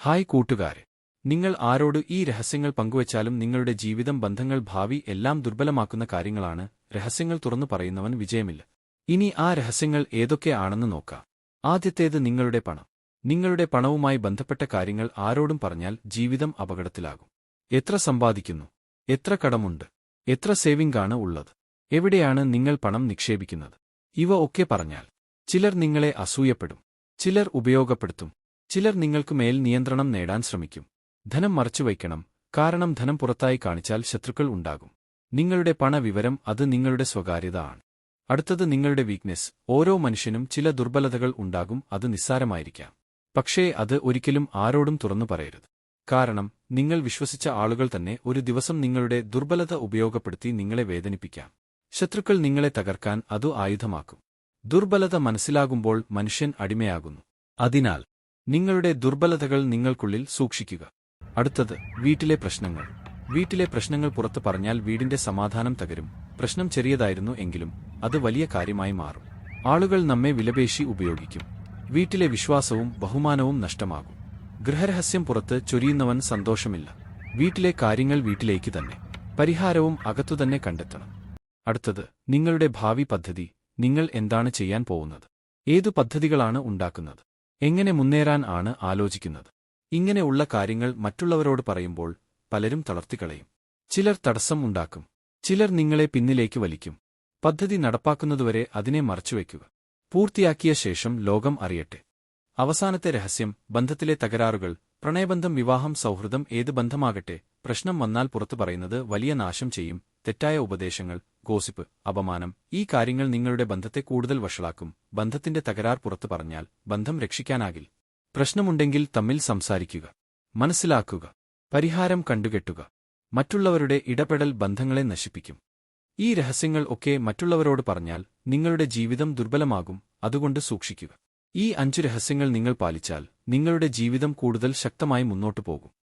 Hi കൂട്ടുകാരെ. നിങ്ങൾ ആരോട് ഈ രഹസ്യങ്ങൾ പങ്കുവച്ചാലും നിങ്ങളുടെ ജീവിതം ബന്ധങ്ങൾ ഭാവി എല്ലാം ദുർബലമാക്കുന്ന കാര്യങ്ങളാണ് രഹസ്യങ്ങൾ തുറന്നു പറയുന്നവൻ വിജയമില്ല. ഇനി ആ രഹസ്യങ്ങൾ ഏതൊക്കെ ആണെന്ന് നോക്കാം. ആദ്യത്തേത് നിങ്ങളുടെ പണം. നിങ്ങളുടെ പണവുമായി ബന്ധപ്പെട്ട കാര്യങ്ങൾ ആരോടും പറഞ്ഞാൽ ജീവിതം അപകടത്തിലാകും. എത്ര സമ്പാദിക്കുന്നു. എത്ര കടമുണ്ട്. എത്ര സേവിംഗ് ആണ് ഉള്ളത്. എവിടെയാണ് നിങ്ങൾ പണം നിക്ഷേപിക്കുന്നത്. ഇവ ഒക്കെ പറഞ്ഞാൽ ചിലർ നിങ്ങളെ അസൂയപ്പെടും. ചിലർ ഉപയോഗപ്പെടുത്തും. ചിലർ നിങ്ങൾക്ക് മേൽ നിയന്ത്രണം നേടാൻ ശ്രമിക്കും. ധനം മറച്ചുവയ്ക്കണം കാരണം ധനം പുറത്തായി കാണിച്ചാൽ ശത്രുക്കൾ ഉണ്ടാകും. നിങ്ങളുടെ പണവിവരം അത് നിങ്ങളുടെ സ്വകാര്യത ആണ്. അടുത്തത് നിങ്ങളുടെ വീക്ക്നെസ് ഓരോ മനുഷ്യനും ചില ദുർബലതകൾ ഉണ്ടാകും അത് നിസ്സാരമായിരിക്കാം. പക്ഷേ അത് ഒരിക്കലും ആരോടും തുറന്നു പറയരുത്. കാരണം നിങ്ങൾ വിശ്വസിച്ച ആളുകൾ തന്നെ ഒരു ദിവസം നിങ്ങളുടെ ദുർബലത ഉപയോഗപ്പെടുത്തി നിങ്ങളെ വേദനിപ്പിക്കാം. ശത്രുക്കൾ നിങ്ങളെ തകർക്കാൻ അതു ആയുധമാക്കും. ദുർബലത മനസ്സിലാകുമ്പോൾ മനുഷ്യൻ അടിമയാകുന്നു. അതിനാൽ നിങ്ങളുടെ ദുർബലതകൾ നിങ്ങൾക്കുള്ളിൽ സൂക്ഷിക്കുക. അടുത്തത് വീട്ടിലെ പ്രശ്നങ്ങൾ. വീട്ടിലെ പ്രശ്നങ്ങൾ പുറത്തു പറഞ്ഞാൽ വീടിന്റെ സമാധാനം തകരും. പ്രശ്നം ചെറിയതായിരുന്നു എങ്കിലും അത് വലിയ കാര്യമായി മാറും. ആളുകൾ നമ്മെ വിലപേശി ഉപയോഗിക്കും. വീട്ടിലെ വിശ്വാസവും ബഹുമാനവും നഷ്ടമാകും. ഗൃഹരഹസ്യം പുറത്ത് ചൊരിയുന്നവൻ സന്തോഷമില്ല. വീട്ടിലെ കാര്യങ്ങൾ വീട്ടിലേക്ക് തന്നെ. പരിഹാരവും അകത്തുതന്നെ കണ്ടെത്തണം. അടുത്തത് നിങ്ങളുടെ ഭാവി പദ്ധതി. നിങ്ങൾ എന്താണ് ചെയ്യാൻ പോകുന്നത്? ഏതു പദ്ധതികളാണ് ഉണ്ടാക്കുന്നത്? എങ്ങനെ മുന്നേറാൻ ആണ് ആലോചിക്കുന്നത്. ഇങ്ങനെയുള്ള കാര്യങ്ങൾ മറ്റുള്ളവരോട് പറയുമ്പോൾ പലരും തളർത്തിക്കളയും. ചിലർ തടസ്സം ഉണ്ടാക്കും. ചിലർ നിങ്ങളെ പിന്നിലേക്ക് വലിക്കും. പദ്ധതി നടപ്പാക്കുന്നതുവരെ അതിനെ മറച്ചുവെക്കുക പൂർത്തിയാക്കിയ ശേഷം ലോകം അറിയട്ടെ. അവസാനത്തെ രഹസ്യം ബന്ധത്തിലെ തകരാറുകൾ പ്രണയബന്ധം വിവാഹം സൗഹൃദം ഏത് ബന്ധമാകട്ടെ പ്രശ്നം വന്നാൽ പുറത്തു പറയുന്നത് വലിയ നാശം ചെയ്യും തെറ്റായ ഉപദേശങ്ങൾ ഗോസിപ്പ് അപമാനം ഈ കാര്യങ്ങൾ നിങ്ങളുടെ ബന്ധത്തെ കൂടുതൽ വഷളാക്കും. ബന്ധത്തിന്റെ തകരാർ പുറത്തു പറഞ്ഞാൽ ബന്ധം രക്ഷിക്കാനാകിൽ. പ്രശ്നമുണ്ടെങ്കിൽ തമ്മിൽ സംസാരിക്കുക. മനസ്സിലാക്കുക. പരിഹാരം കണ്ടുകെട്ടുക. മറ്റുള്ളവരുടെ ഇടപെടൽ ബന്ധങ്ങളെ നശിപ്പിക്കും. ഈ രഹസ്യങ്ങൾ ഒക്കെ മറ്റുള്ളവരോട് പറഞ്ഞാൽ നിങ്ങളുടെ ജീവിതം ദുർബലമാകും അതുകൊണ്ട് സൂക്ഷിക്കുക. ഈ അഞ്ചു രഹസ്യങ്ങൾ നിങ്ങൾ പാലിച്ചാൽ നിങ്ങളുടെ ജീവിതം കൂടുതൽ ശക്തമായി മുന്നോട്ടു പോകും.